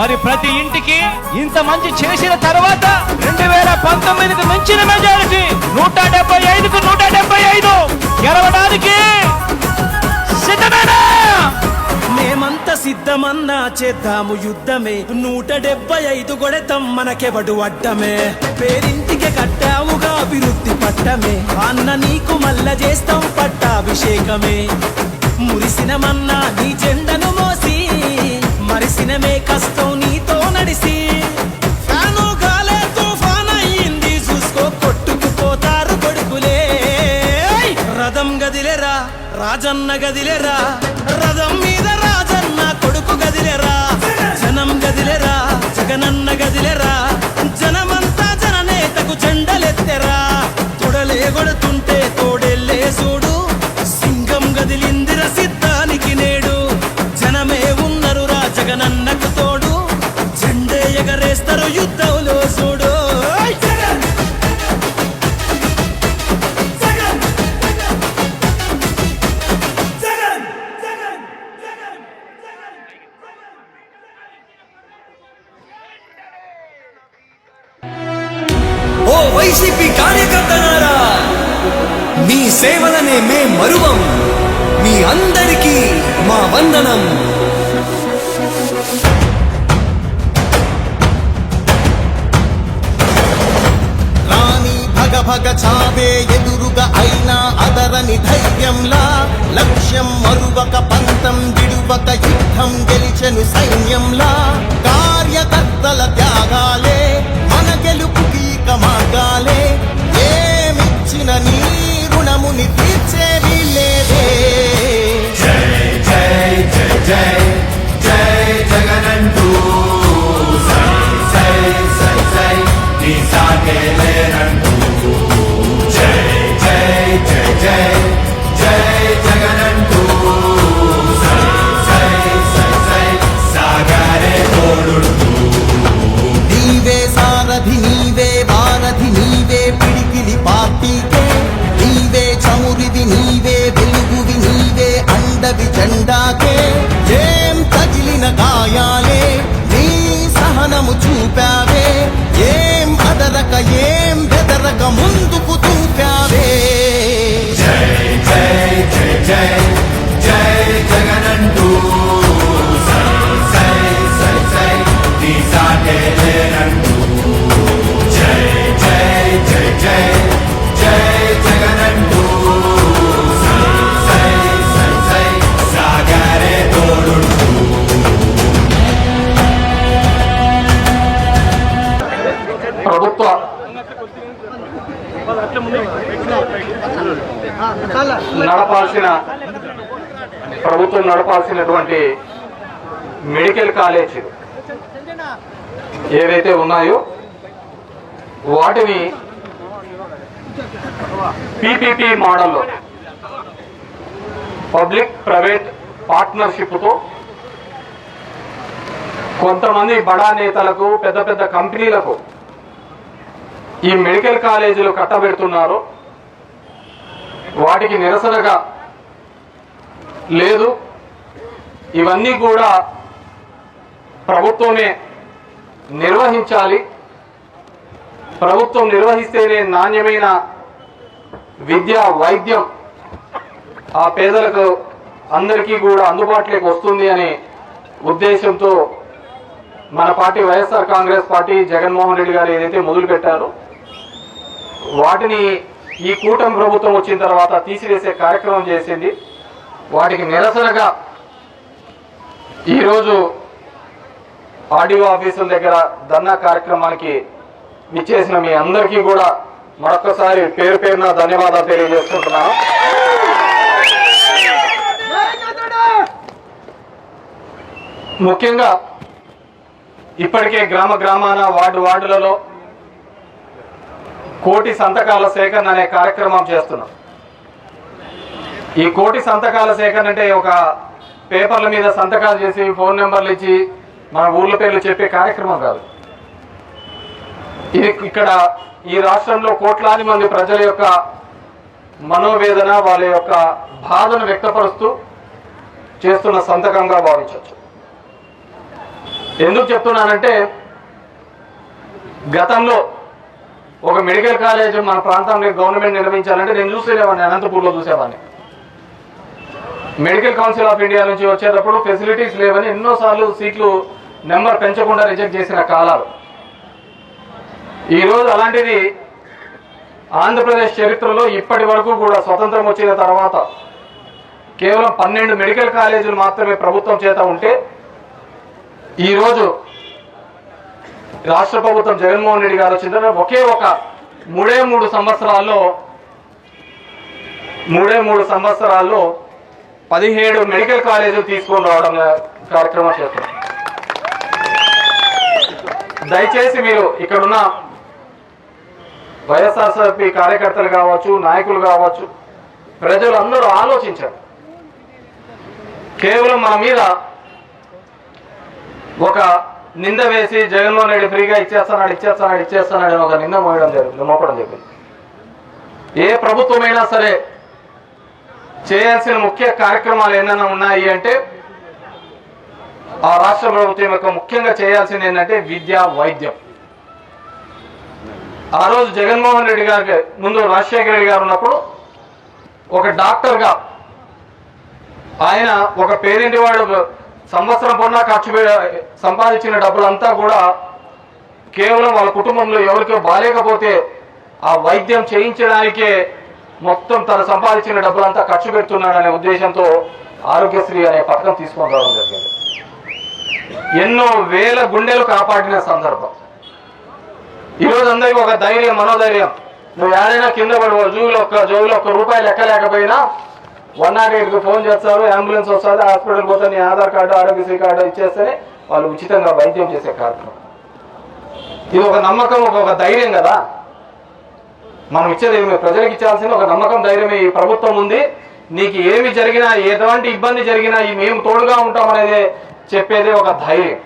మరి ప్రతి ఇంటికి ఇంత మంచి చేసిన తర్వాత రెండు వేల పంతొమ్మిదికి మించిన మెజారిటీ నూట డెబ్బై ఐదుకు నూట డెబ్బై ఐదు. గెలవడానికి సిద్ధమేనా? మేమంత సిద్ధమన్నా చేద్దాము యుద్ధమే. నూట డెబ్బై ఐదు కొడతాం మనకెవడు అడ్డమే. పేరింటికి కట్టావుగా అభివృద్ధి పట్టమే. అన్న నీకు మల్ల చేస్తాం పట్టాభిషేకమే. మురిసినమన్నా నీ జెండను మరిసినమే కష్టం నీతో నడిసి. ఫ్యాను గాలే తుఫాన్ అయ్యింది చూసుకో కొట్టుకుపోతారు కొడుకులే. రథం గదిలేరా రాజన్న గదిలేరా? రథం మీద రాజన్న కొడుకు గదిలేరా? జనం గదిలేరా జగనన్న గదిలేరా? జనమంతా జననేతకు జెండలెత్తెరా? తొడలే కొడుతుంటే తోడే మే మరువం. మీ అందరికీ మా వందనం. రాణి భగ భగ చావే ఎదురుగా అయినా అదరని ధైర్యంలా లక్ష్యం మరువక పంతం విడువక యుద్ధం గెలిచెను సైన్యంలా ప్రభుత్వం మెడికల్ కాలేజ్ ఏవైతే ఉన్నాయో వాటిని పీపీపీ మోడల్లో పబ్లిక్ ప్రైవేట్ పార్ట్నర్షిప్తో కొంతమంది బడా నేతలకు పెద్ద పెద్ద కంపెనీలకు ఈ మెడికల్ కాలేజీలు కట్టబెడుతున్నారు వాటికి నిరసనగా లేదు. ఇవన్నీ కూడా ప్రభుత్వమే నిర్వహించాలి. ప్రభుత్వం నిర్వహిస్తేనే నాణ్యమైన విద్య వైద్యం ఆ పేదలకు అందరికీ కూడా అందుబాటులోకి వస్తుంది అనే ఉద్దేశంతో మన party YSR Congress party Jaganmohan Reddy garu ఏదైతే మొదలు పెట్టారో వాటిని ఈ కూటమి ప్రభుత్వం వచ్చిన తర్వాత తీసివేసే కార్యక్రమం చేసింది. వాటికి నిరసనగా ఈరోజు ఆర్డీఓ ఆఫీసుల దగ్గర ధర్నా కార్యక్రమానికి విచ్చేసిన మీ అందరికీ కూడా మరొకసారి పేరు పేరున ధన్యవాదాలు తెలియజేసుకుంటున్నాను. ముఖ్యంగా ఇప్పటికే గ్రామ గ్రామాన వార్డు వార్డులలో కోటి సంతకాల సేకరణ అనే కార్యక్రమం చేస్తున్నాం. ఈ కోటి సంతకాల సేకరణ అంటే ఒక పేపర్ల మీద సంతకాలు చేసి ఫోన్ నెంబర్లు ఇచ్చి మన ఊర్ల పేర్లు చెప్పే కార్యక్రమం కాదు. ఇది ఇక్కడ ఈ రాష్ట్రంలో కోట్లాది మంది ప్రజల యొక్క మనోవేదన వాళ్ళ యొక్క బాధను వ్యక్తపరుస్తూ చేస్తున్న సంతకంగా భావించవచ్చు. ఎందుకు చెప్తున్నానంటే గతంలో ఒక మెడికల్ కాలేజ్ మన ప్రాంతంలో గవర్నమెంట్ నిర్వహించాలంటే నేను చూసేవాడిని అనంతపూర్లో చూసేవాడిని. మెడికల్ కౌన్సిల్ ఆఫ్ ఇండియా నుంచి వచ్చేటప్పుడు ఫెసిలిటీస్ లేవని ఎన్నోసార్లు సీట్లు నెంబర్ పెంచకుండా రిజెక్ట్ చేసిన కాలాలు. ఈరోజు అలాంటిది ఆంధ్రప్రదేశ్ చరిత్రలో ఇప్పటి వరకు కూడా స్వతంత్రం వచ్చిన తర్వాత కేవలం పన్నెండు మెడికల్ కాలేజీలు మాత్రమే ప్రభుత్వం చేత ఉంటే ఈరోజు రాష్ట్ర ప్రభుత్వం జగన్మోహన్ రెడ్డి గారు వచ్చిందని ఒకే ఒక మూడే మూడు సంవత్సరాల్లో మూడే మూడు సంవత్సరాల్లో పదిహేడు మెడికల్ కాలేజీలు తీసుకొని రావడం కార్యక్రమం చేస్తాం. దయచేసి మీరు ఇక్కడున్న వైఎస్ఆర్సీపీ కార్యకర్తలు కావచ్చు నాయకులు కావచ్చు ప్రజలు అందరూ ఆలోచించారు కేవలం మన మీద ఒక నింద వేసి జగన్మోహన్ రెడ్డి ఫ్రీగా ఇచ్చేస్తున్నాడు ఇచ్చేస్తున్నాడు ఇచ్చేస్తున్నాడు అని ఒక నింద మోయడం జరిగింది మోపడం జరిగింది ఏ ప్రభుత్వమైనా సరే చేయాల్సిన ముఖ్య కార్యక్రమాలు ఏమైనా ఉన్నాయి అంటే ఆ రాష్ట్ర ప్రభుత్వం యొక్క ముఖ్యంగా చేయాల్సింది ఏంటంటే విద్య వైద్యం. ఆ రోజు జగన్మోహన్ రెడ్డి గారికి ముందు రాజశేఖర రెడ్డి గారు ఉన్నప్పుడు ఒక డాక్టర్గా ఆయన ఒక పేరింటి వాడు సంవత్సరం పొన్నా ఖర్చు సంపాదించిన డబ్బులంతా కూడా కేవలం వాళ్ళ కుటుంబంలో ఎవరికో బాగాలేకపోతే ఆ వైద్యం చేయించడానికే మొత్తం తను సంపాదించిన డబ్బులంతా ఖర్చు పెడుతున్నాడనే ఉద్దేశంతో ఆరోగ్యశ్రీ అనే పథకం తీసుకొని రావడం జరిగింది. ఎన్నో వేల గుండెలు కాపాడిన సందర్భం. ఈరోజు అందరికీ ఒక ధైర్యం మనోధైర్యం. నువ్వు ఏదైనా కింద పడి జూలో ఒక్క జోబులో ఒక్క రూపాయి లెక్క లేకపోయినా వన్ నాట్ ఎయిట్కి ఫోన్ చేస్తారు అంబులెన్స్ వస్తుంది హాస్పిటల్ పోతే నీ ఆధార్ కార్డు ఆరోగ్యశ్రీ కార్డు ఇచ్చేస్తేనే వాళ్ళు ఉచితంగా వైద్యం చేసే కార్యక్రమం. ఇది ఒక నమ్మకం ఒక ఒక ధైర్యం కదా? మనం ఇచ్చేది ప్రజలకు ఇచ్చాల్సిన ఒక నమ్మకం ధైర్యం ఈ ప్రభుత్వం ఉంది. నీకు ఏమి జరిగినా ఎటువంటి ఇబ్బంది జరిగినా మేము తోడుగా ఉంటాం అనేది చెప్పేదే ఒక ధైర్యం.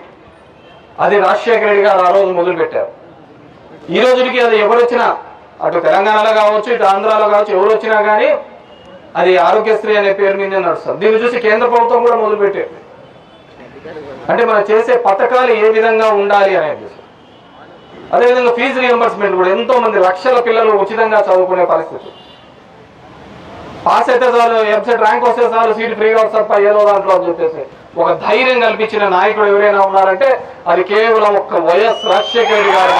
అది రాజశేఖర రెడ్డి గారు ఆ రోజు మొదలుపెట్టారు. ఈ రోజుకి అది ఎవరు వచ్చినా అటు తెలంగాణలో కావచ్చు ఇటు ఆంధ్రాలో కావచ్చు ఎవరు వచ్చినా కానీ అది ఆరోగ్యశ్రీ అనే పేరు మీద నడుస్తుంది. దీన్ని చూసి కేంద్ర ప్రభుత్వం కూడా మొదలుపెట్టారు అంటే మనం చేసే పథకాలు ఏ విధంగా ఉండాలి అనేది. అదేవిధంగా ఫీజు రియంబర్స్మెంట్ కూడా ఎంతో మంది లక్షల పిల్లలు ఉచితంగా చదువుకునే పరిస్థితి. పాస్ అయితే చాలు ఎంసెట్ ర్యాంక్ వస్తే చాలు సీట్ ఫ్రీగా వస్తారు ఏదో దాంట్లో అని చెప్పేసి. ఒక ధైర్యం కల్పించిన నాయకుడు ఎవరైనా ఉన్నారంటే అది కేవలం ఒక్క వైఎస్ రాజశేఖర రెడ్డి గారు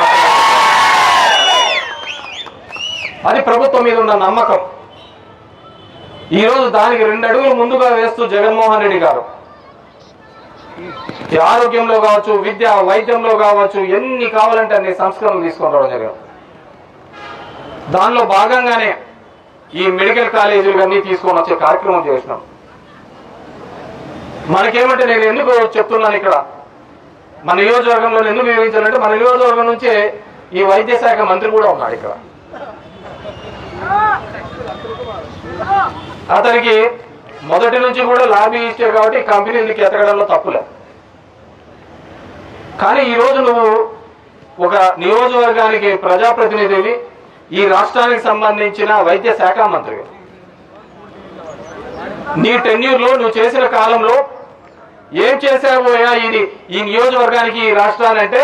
అది ప్రభుత్వం మీద ఉన్న నమ్మకం. ఈరోజు దానికి రెండు అడుగులు ముందుగా వేస్తూ జగన్మోహన్ రెడ్డి గారు. ఈ ఆరోగ్యంలో కావచ్చు విద్య వైద్యంలో కావచ్చు ఎన్ని కావాలంటే అన్ని సంస్కరణలు తీసుకొని రావడం జరిగింది. దానిలో భాగంగానే ఈ మెడికల్ కాలేజీలు అన్ని తీసుకొని వచ్చే కార్యక్రమం చేసినాం. మనకేమంటే నేను ఎందుకు చెప్తున్నాను ఇక్కడ? మన నియోజకవర్గంలో ఎందుకు వివరించాలంటే మన నియోజకవర్గం నుంచే ఈ వైద్య శాఖ మంత్రి కూడా ఉన్నాడు ఇక్కడ. అతనికి మొదటి నుంచి కూడా లాబీ ఇచ్చే కాబట్టి కంపెనీలకి ఎతకడంలో తప్పులే కానీ ఈ రోజు నువ్వు ఒక నియోజకవర్గానికి ప్రజాప్రతినిధివి ఈ రాష్ట్రానికి సంబంధించిన వైద్య శాఖ మంత్రి నీ టెన్యూర్లో నువ్వు చేసిన కాలంలో ఏం చేశావోయా ఇది ఈ నియోజకవర్గానికి ఈ రాష్ట్రాలంటే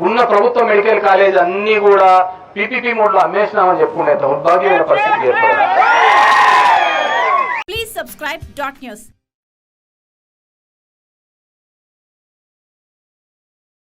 ఉన్న ప్రభుత్వ మెడికల్ కాలేజ్ అన్ని కూడా పీపీపీ మోడ్లో అమ్మేసినామని చెప్పుకునే దౌర్భాగ్యమైన పరిస్థితి ఏర్పడింది